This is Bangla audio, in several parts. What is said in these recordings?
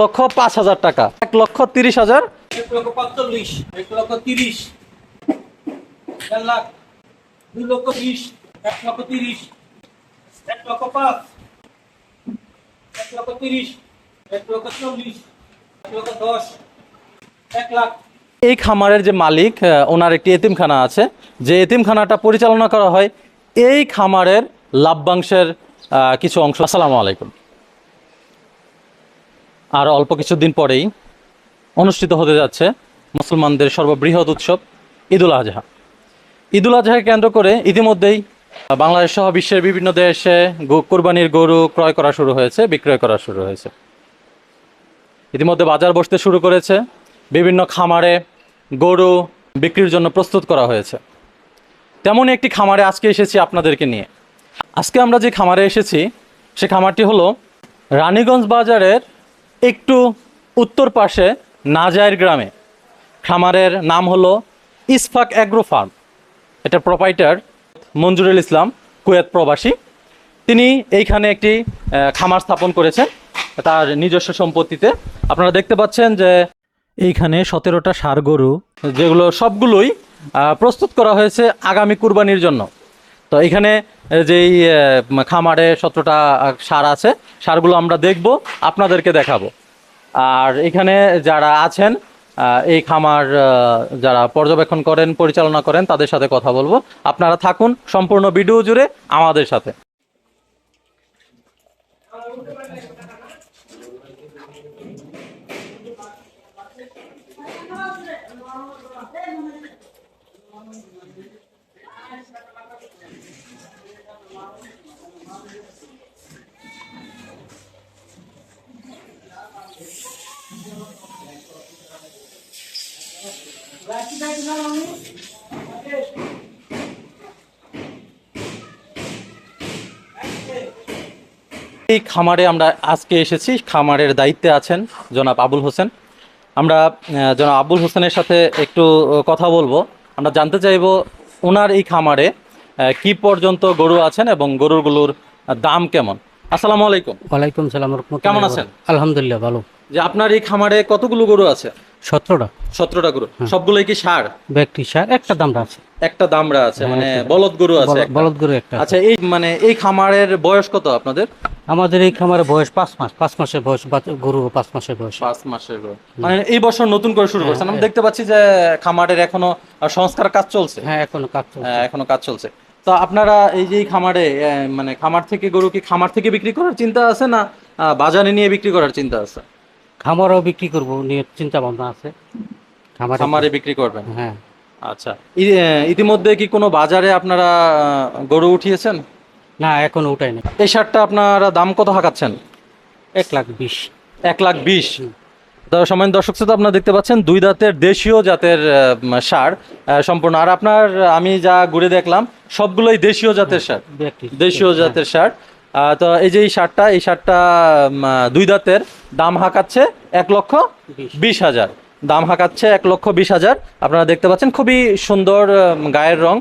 লক্ষ পাঁচ হাজার টাকা। এক লক্ষ তিরিশ হাজার। এক লক্ষ পাঁচচল্লিশ এক লক্ষ তিরিশ দেড় লাখ দুই লক্ষ বিশ এক লক্ষ তিরিশ এক লক্ষ পাঁচ এক লক্ষ তিরিশ এক লক্ষ চল্লিশ এক লক্ষ দশ এক লাখ। এই খামারের যে মালিক ওনার একটি এতিমখানা আছে। যে এতিমখানাটা পরিচালনা করা হয় এই খামারের লাভ্যাংশের কিছু অংশ। আসসালামু আলাইকুম। আর অল্প কিছুদিন পরেই অনুষ্ঠিত হতে যাচ্ছে মুসলমানদের সর্ববৃহৎ উৎসব ঈদুল আজহা। ঈদুল আজহাকে কেন্দ্র করে ইতিমধ্যেই বাংলাদেশ সহ বিশ্বের বিভিন্ন দেশে কোরবানির গরু ক্রয় করা শুরু হয়েছে, বিক্রয় করা শুরু হয়েছে। ইতিমধ্যে বাজার বসতে শুরু করেছে, বিভিন্ন খামারে গরু বিক্রির জন্য প্রস্তুত করা হয়েছে। তেমনই একটি খামারে আজকে এসেছি আপনাদেরকে নিয়ে। আজকে আমরা যে খামারে এসেছি, সে খামারটি হলো রানীগঞ্জ বাজারের একটু উত্তর পাশে নাজায়ের গ্রামে। খামারের নাম হলো ইসফাক অ্যাগ্রো ফার্ম। এটা প্রোপাইটার মঞ্জুরুল ইসলাম, কুয়েত প্রবাসী। তিনি এইখানে একটি খামার স্থাপন করেছেন। তার নিজস্ব সম্পত্তিতে আপনারা দেখতে পাচ্ছেন যে এইখানে সতেরোটা ষাড় গরু, যেগুলো সবগুলোই প্রস্তুত করা হয়েছে আগামী কুরবানির জন্য। তো এখানে যেই খামারে সতেরোটা সার আছে, সারগুলো আমরা দেখব, আপনাদেরকে দেখাবো। আর এখানে যারা আছেন এই খামার যারা পর্যবেক্ষণ করেন, পরিচালনা করেন, তাদের সাথে কথা বলব। আপনারা থাকুন, সম্পূর্ণ ভিডিও জুড়ে আমাদের সাথে। এই খামারে আমরা আজকে এসেছি খামারের দায়িত্বে আছেন জনাব আবুল হোসেন। আমরা জনাব আবুল হোসেনের সাথে একটু কথা বলব। আমরা জানতে চাইব ওনার এই খামারে কি পর্যন্ত গরু আছেন এবং গরুগুলোর দাম কেমন? আসসালামু আলাইকুম। ওয়ালাইকুম সালাম কেমন আছেন? আলহামদুলিল্লাহ ভালো। যে আপনার এই খামারে কতগুলো গরু আছে? সতেরোটা। সতেরোটা গরু। সবগুলোই কি সার? ব্যক্তি সার একটা দামটা আছে। একটা দামরা আছে মানে বলদ গরু আছে বলদ গরু একটা আচ্ছা এই মানে এই খামারের বয়স কত আপনাদের? আমাদের এই খামারে বয়স পাঁচ মাস পাঁচ মাসের বয়স গরু পাঁচ মাসের বয়স। পাঁচ মাসের গরু মানে এই বছর নতুন করে শুরু করছেন। আমি দেখতে পাচ্ছি যে খামারের এখনও সংস্কার কাজ চলছে। হ্যাঁ এখনও কাজ চলছে। হ্যাঁ, এখনও কাজ চলছে। তো আপনারা এই যে খামারে মানে খামার থেকে গরু কি খামার থেকে বিক্রি করার চিন্তা আছে না বাজারে নিয়ে বিক্রি করার চিন্তা আছে? খামারও বিক্রি করব নিয়ে চিন্তা ভাবনা আছে। খামারে খামারে বিক্রি করবেন? হ্যাঁ। আচ্ছা। ইতিমধ্যে কি কোনো বাজারে আপনারা গরু উঠিয়েছেন? না এখনও উঠাই না এই শার্টটা আপনারা দাম কত হাঁকাচ্ছেন? এক লাখ বিশ। এক লাখ বিশ? সময় দর্শক শ্রোতা আপনারা দেখতে পাচ্ছেন দুই দাঁতের দেশীয় জাতের সার সম্পূর্ণ। আর আপনার আমি যা ঘুরে দেখলাম সবগুলোই দেশীয় জাতের সার দেশীয় জাতের সার তো এই যে এই সারটা এই সারটা দুই দাঁতের দাম হাঁকাচ্ছে এক লক্ষ বিশ। হাজার। দাম হাঁকাচ্ছে এক লক্ষ বিশ হাজার। আপনারা দেখতে পাচ্ছেন খুবই সুন্দর গায়ের রং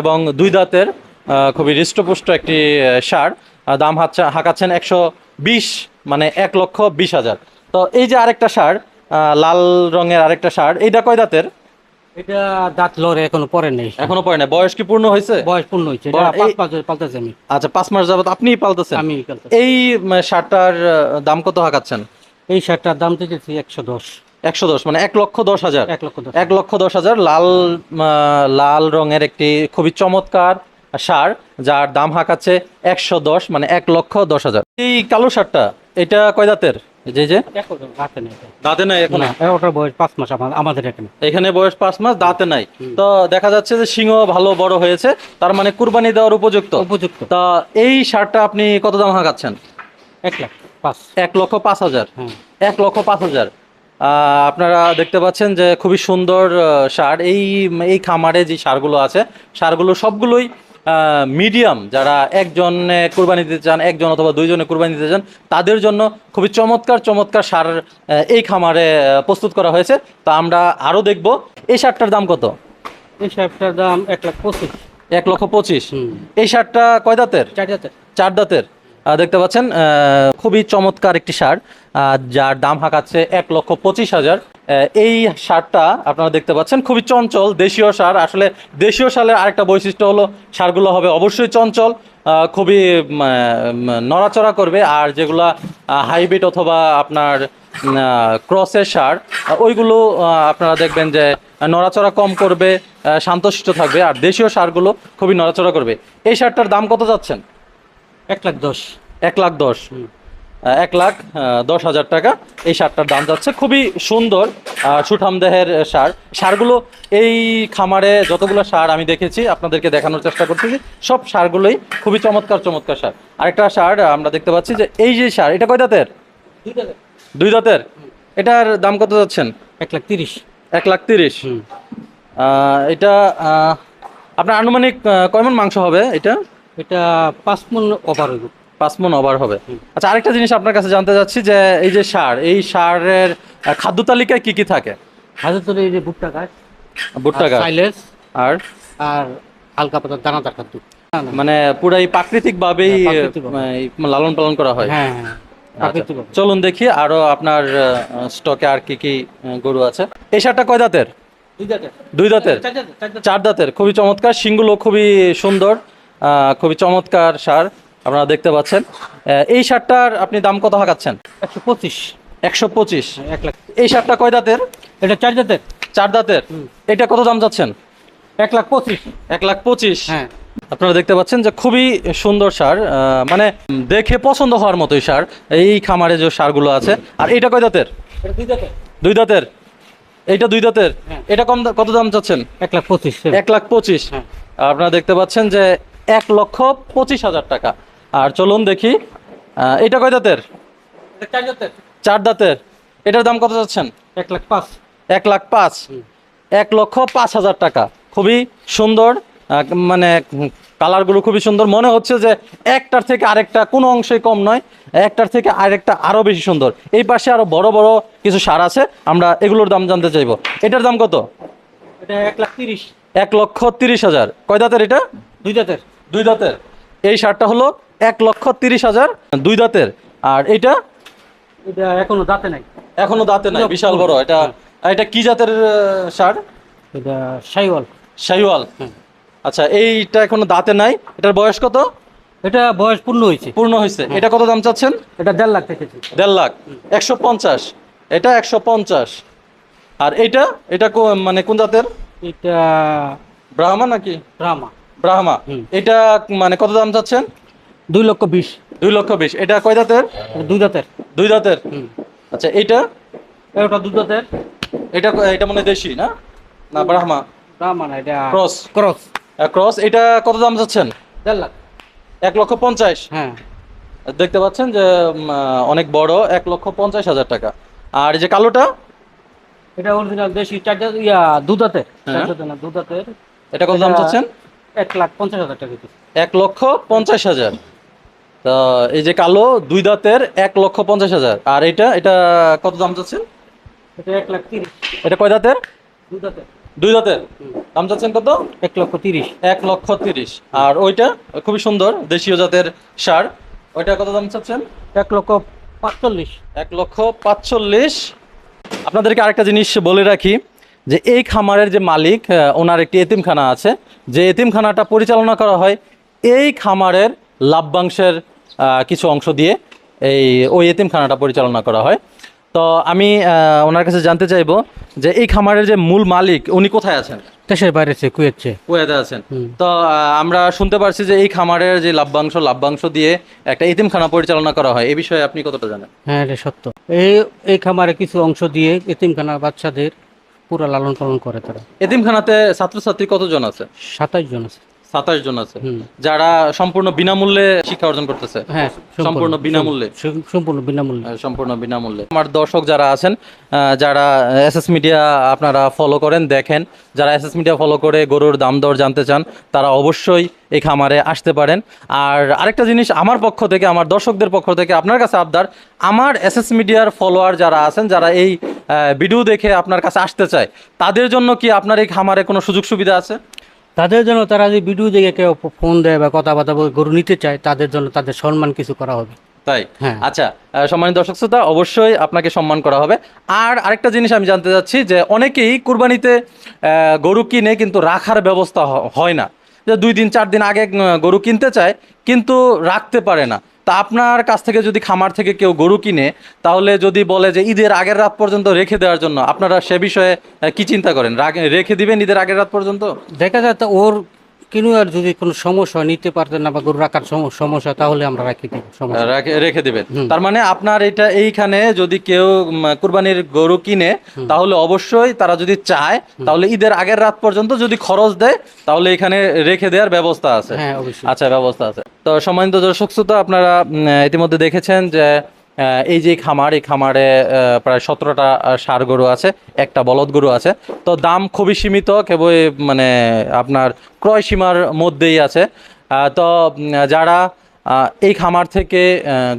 এবং দুই দাঁতের খুবই হৃষ্টপুষ্ট একটি সার। দাম হাচ্ছে হাঁকাচ্ছেন একশো বিশ মানে এক লক্ষ বিশ হাজার। তো এই যে আরেকটা সার লাল রঙের আরেকটা সার এইটা কয় দাঁতের? এটা দাঁত লড়ে এখনও পরে নেই। এখনও পড়ে না বয়স কি পূর্ণ হয়েছে? বয়স পূর্ণ হয়েছে। এটা বয়স- পাঁচ এই- মাস ধরে পাল্টাছি আমি। আচ্ছা পাঁচ মাস যাবত আপনিই পালতেছেন? আমি এই শার্টটার দাম কত হাঁকাচ্ছেন? এই শার্টটার দাম একশো দশ। একশো দশ মানে এক লক্ষ দশ হাজার। এক লক্ষ এক লক্ষ দশ হাজার লাল লাল রঙের একটি খুবই চমৎকার সার যার দাম হাঁকাচ্ছে একশো দশ মানে এক লক্ষ দশ হাজার। এই কালো সারটা এটা কয় দাঁতের? যে যে। দাঁতে নাই এখন? ওটার বয়স পাঁচ মাস আমাদের এখানে। এখানে বয়স পাঁচ মাস দাঁতে নাই। তো দেখা যাচ্ছে যে সিংহ ভালো বড় হয়েছে তার মানে কুরবানি দেওয়ার উপযুক্ত। উপযুক্ত। তা এই সারটা আপনি কত দাম হাঁকাচ্ছেন? এক লাখ পাঁচ। এক লক্ষ পাঁচ হাজার? হ্যাঁ। এক লক্ষ পাঁচ হাজার। আহ, আপনারা দেখতে পাচ্ছেন যে খুবই সুন্দর সার। এই এই খামারে যে সারগুলো আছে সারগুলো সবগুলোই মিডিয়াম যারা একজনে কোরবানি দিতে চান একজন অথবা দুইজনে কোরবানি দিতে চান তাদের জন্য খুবই চমৎকার চমৎকার সার এই খামারে প্রস্তুত করা হয়েছে। তো আমরা আরও দেখব এই সারটার দাম কত? এই সারটার দাম এক লক্ষ পঁচিশ। এক লক্ষ পঁচিশ। এই সারটা কয় দাঁতের? চার দাঁতের। চার হাজার চার দাঁতের। দেখতে পাচ্ছেন খুবই চমৎকার একটি সার যার দাম হাঁকাচ্ছে এক লক্ষ পঁচিশ হাজার। এই সারটা আপনারা দেখতে পাচ্ছেন, খুবই চঞ্চল, দেশীয় সার। আসলে দেশীয় সারের আরেকটা বৈশিষ্ট্য হলো, সারগুলো হবে অবশ্যই চঞ্চল খুবই নড়াচড়া করবে। আর যেগুলা হাইব্রিড অথবা আপনার ক্রসের সার ওইগুলো আপনারা দেখবেন যে নড়াচড়া কম করবে শান্তশিষ্ট থাকবে। আর দেশীয় সারগুলো খুবই নড়াচড়া করবে। এই সারটার দাম কত যাচ্ছেন? এক লাখ দশ। এক লাখ দশ। এক লাখ দশ হাজার টাকা। এই সারটার দাম যাচ্ছে। খুবই সুন্দর আহ, সুঠাম দেহের সার। সারগুলো এই খামারে যতগুলো সার আমি দেখেছি আপনাদেরকে দেখানোর চেষ্টা করতেছি সব সারগুলোই খুবই চমৎকার চমৎকার সার। আরেকটা সার আমরা দেখতে পাচ্ছি যে এই যে সার এটা কয় দাঁতের? দুই দাঁতের। এটার দাম কত যাচ্ছেন? এক লাখ তিরিশ। এক লাখ তিরিশ। এটা আপনার আনুমানিক আহ, কয় মণ মাংস হবে এটা? এটা পাঁচ মন ওভার হইব। পাঁচ মন ওভার হবে। আচ্ছা আরেকটা জিনিস আপনার কাছে জানতে চাচ্ছি যে এই যে সার এই সারের খাদ্য তালিকায় কি কি থাকে? হাজার তোলে এই যে ভুট্টা গাছ ভুট্টা গাছ। সাইলেস আর? আর হালকা পাতা দানাদার খাদ্য। মানে পুরাই প্রাকৃতিক ভাবেই হ্যাঁ, লালন পালন করা হয়। হ্যাঁ হ্যাঁ আচ্ছা। চলুন দেখি আরও আপনার স্টকে আর কি কি গরু আছে। এই সারটা কয় দাঁতের? দুই দাঁতের। চার দাঁতের খুবই চমৎকার। শিংগুলো খুবই সুন্দর। খুবই চমৎকার সার আপনারা দেখতে পাচ্ছেন। এই সারটার আপনি দাম কত হাঁকাচ্ছেন? একশো পঁচিশ। একশো পঁচিশ। এক লাখ। এই সারটা কয় দাঁতের? এটা চার দাঁতের। চার দাঁতের। এটা কত দাম যাচ্ছেন? এক লাখ পঁচিশ। এক লাখ পঁচিশ। হ্যাঁ। আপনারা দেখতে পাচ্ছেন যে খুবই সুন্দর সার মানে দেখে পছন্দ হওয়ার মতোই সার এই খামারে যে সারগুলো আছে। আর এটা কয় দাঁতের? দুই দাঁতের। এইটা দুই দাঁতের? হ্যাঁ। এটা কম কত দাম চাচ্ছেন এক লাখ পঁচিশ। এক লাখ পঁচিশ। হ্যাঁ। আপনারা দেখতে পাচ্ছেন যে এক লক্ষ পঁচিশ হাজার টাকা। আর চলুন দেখি এটা কয় দাঁতের? চার দাঁতের। এটার দাম কত চাচ্ছেন? এক লাখ পাঁচ। এক লাখ পাঁচ। এক লক্ষ পাঁচ হাজার টাকা। খুবই সুন্দর মানে কালারগুলো খুবই সুন্দর। মনে হচ্ছে যে একটার থেকে আরেকটা কোনো অংশই কম নয় একটার থেকে আরেকটা আরও বেশি সুন্দর। এই পাশে আরও বড় বড় কিছু সার আছে আমরা এগুলোর দাম জানতে চাইব। এটার দাম কত? এটা এক লাখ তিরিশ। এক লক্ষ তিরিশ হাজার। কয় দাঁতের এটা? দুই জাতের দুই দাঁতের। এই সারটা হলো এক লক্ষ তিরিশ হাজার দুই দাঁতের। আর এটা? এটা এখনও দাঁতে নাই। এখনও দাঁতে নাই বিশাল বড়। এটা এটা কি জাতের সার? এটা সাইওয়াল। শাহিওয়াল হুম। আচ্ছা এইটা এখনও দাঁতে নাই। এটার বয়স কত? এটা বয়স পূর্ণ হয়েছে। পূর্ণ হয়েছে। এটা কত দাম চাচ্ছেন? এটা দেড় লাখ থেকে দেড় লাখ। একশো পঞ্চাশ। এটা একশো পঞ্চাশ। আর এটা? এটা মানে কোন জাতের? এটা ব্রাহ্মা নাকি? ড্রামা ব্রাহ্মা এটা মানে কত দাম চাচ্ছেন? দুই লক্ষ বিশ। দুই লক্ষ বিশ। এটা কয় দাঁতের? দুই জাতের দুই দাঁতের? আচ্ছা এইটা? এটা দুই জাতের এটা এটা মানে দেশি না? না ব্রাহ্মা? ড্রামা না এটা ক্রস। ক্রস। ক্রস এটা কত দাম চাচ্ছেন? দেড় লাখ। এক লক্ষ পঞ্চাশ। হ্যাঁ। দেখতে পাচ্ছেন যে অনেক বড় এক লক্ষ পঞ্চাশ হাজার টাকা। আর এই যে কালোটা? এটা অরিজিনাল দেশি চার জাত ইয়া দু দাঁতের। চার হ্যাঁ। না দু দাঁতের। এটা কত দাম চাচ্ছেন? এক লাখ পঞ্চাশ হাজার টাকা এক লক্ষ পঞ্চাশ হাজার। তো এই যে কালো দুই দাঁতের এক লক্ষ পঞ্চাশ হাজার। আর এটা এটা কত দাম চাচ্ছেন? এটা এক লাখ তিরিশ। এটা কয় দাঁতের? দু দাঁতের। দুই দাঁতের? দাম চাচ্ছেন কত? এক লক্ষ তিরিশ। এক লক্ষ তিরিশ। আর ওইটা খুবই সুন্দর দেশীয় জাতের সার। ওইটা কত দাম চাচ্ছেন? এক লক্ষ পাঁচচল্লিশ। এক লক্ষ পাঁচচল্লিশ। আপনাদেরকে আরেকটা জিনিস বলে রাখি। যে এই খামারের যে মালিক ওনার একটি এতিমখানা আছে। যে এতিমখানাটা পরিচালনা করা হয় এই খামারের লাভ্যাংশের কিছু অংশ দিয়ে এই ওই এতিমখানাটা পরিচালনা করা হয়। তো আমি ওনার কাছে জানতে চাইব যে এই খামারের যে মূল মালিক উনি কোথায় আছেন? দেশের বাইরে কুয়েছে কুয়েতে আছেন। তো আমরা শুনতে পারছি যে এই খামারের যে লাভ্যাংশ লাভ্যাংশ দিয়ে একটা এতিমখানা পরিচালনা করা হয়। এই বিষয়ে আপনি কতটা জানেন? হ্যাঁ এটা সত্য। এই এই খামারে কিছু অংশ দিয়ে এতিমখানার বাচ্চাদের পুরো লালন পালন করে তারা। এতিমখানাতে ছাত্রছাত্রী কতজন আছে? সাতাশ জন আছে। সাতাশ জন আছে। যারা সম্পূর্ণ বিনামূল্যে শিক্ষা অর্জন করতেছে? হ্যাঁ সম্পূর্ণ। বিনামূল্যে? সম্পূর্ণ বিনামূল্যে। সম্পূর্ণ বিনামূল্যে। আমার দর্শক যারা আছেন যারা এস এস মিডিয়া আপনারা ফলো করেন দেখেন যারা এস এস মিডিয়া ফলো করে গরুর দাম দর জানতে চান তারা অবশ্যই এই খামারে আসতে পারেন। আর আরেকটা জিনিস আমার পক্ষ থেকে আমার দর্শকদের পক্ষ থেকে আপনার কাছে আবদার আমার এস এস মিডিয়ার ফলোয়ার যারা আছেন যারা এই ভিডিও দেখে আপনার কাছে আসতে চায়। তাদের জন্য কি আপনার এই খামারে কোনো সুযোগ সুবিধা আছে? তাদের জন্য তারা যদি ভিডিও দেখে কেউ ফোন দেয় বা কথাবার্তা বলে গরু নিতে চায় তাদের জন্য তাদের সম্মান কিছু করা হবে। তাই? হ্যাঁ। আচ্ছা সম্মানিত দর্শক শ্রোতা অবশ্যই আপনাকে সম্মান করা হবে। আর আরেকটা জিনিস আমি জানতে চাচ্ছি যে অনেকেই কুরবানিতে গরু কিনে কিন্তু রাখার ব্যবস্থা হয় না। যে দুই দিন চার দিন আগে গরু কিনতে চায় কিন্তু রাখতে পারে না। তা আপনার কাছ থেকে যদি খামার থেকে কেউ গরু কিনে, তাহলে যদি বলে যে ঈদের আগের রাত পর্যন্ত রেখে দেওয়ার জন্য, আপনারা সে বিষয়ে কি চিন্তা করেন? রেখে দিবেন ঈদের আগের রাত পর্যন্ত? দেখা যায় তো ওর কিনুয়ার যদি কোনো সমস্যা নিতে পারতেন না বা গরু রাখার সমস্যা তাহলে আমরা রাখি সমস্যা রেখে দিবেন। তার মানে আপনার এটা এইখানে যদি কেউ কুরবানির গরু কিনে তাহলে অবশ্যই তারা যদি চায় তাহলে ঈদের আগের রাত পর্যন্ত যদি খরচ দেয় তাহলে এখানে রেখে দেওয়ার ব্যবস্থা আছে। হ্যাঁ অবশ্যই। আচ্ছা ব্যবস্থা আছে। তো সম্মানিত দর্শক শ্রোতা আপনারা ইতিমধ্যে দেখেছেন যে এই যে খামার, এই খামারে প্রায় সতেরোটা সার গরু আছে, একটা বলদ গরু আছে। তো দাম খুবই সীমিত কেবল মানে আপনার ক্রয় সীমার মধ্যেই আছে। তো যারা এই খামার থেকে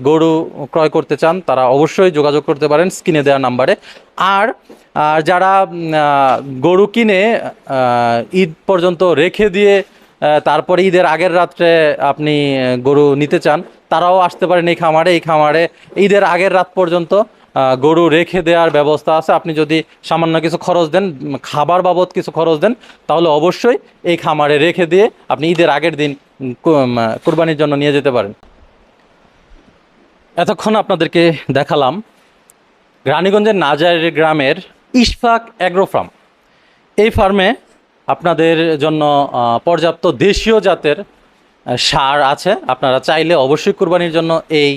গরু ক্রয় করতে চান, তারা অবশ্যই যোগাযোগ করতে পারেন স্ক্রিনে দেওয়া নাম্বারে। আর যারা গরু কিনে ঈদ পর্যন্ত রেখে দিয়ে তারপরে ঈদের আগের রাত্রে আপনি গরু নিতে চান, তারাও আসতে পারেন এই খামারে এই খামারে ঈদের আগের রাত পর্যন্ত গরু রেখে দেওয়ার ব্যবস্থা আছে। আপনি যদি সামান্য কিছু খরচ দেন, খাবার বাবদ কিছু খরচ দেন, তাহলে অবশ্যই এই খামারে রেখে দিয়ে আপনি ঈদের আগের দিন কুরবানির জন্য নিয়ে যেতে পারেন। এতক্ষণ আপনাদেরকে দেখালাম রানীগঞ্জের নাজার গ্রামের ইশফাক অ্যাগ্রো ফার্ম। এই ফার্মে আপনাদের জন্য পর্যাপ্ত দেশীয় জাতের সার আছে। আপনারা চাইলে অবশ্যই কুরবানির জন্য এই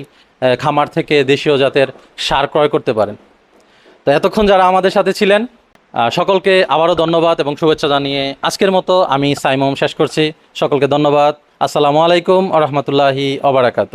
খামার থেকে দেশীয় জাতের সার ক্রয় করতে পারেন। তো এতক্ষণ যারা আমাদের সাথে ছিলেন সকলকে আবারও ধন্যবাদ এবং শুভেচ্ছা জানিয়ে আজকের মতো আমি সাইমম শেষ করছি। সকলকে ধন্যবাদ। আসসালামু আলাইকুম আ রহমতুল্লাহি অবরাকাত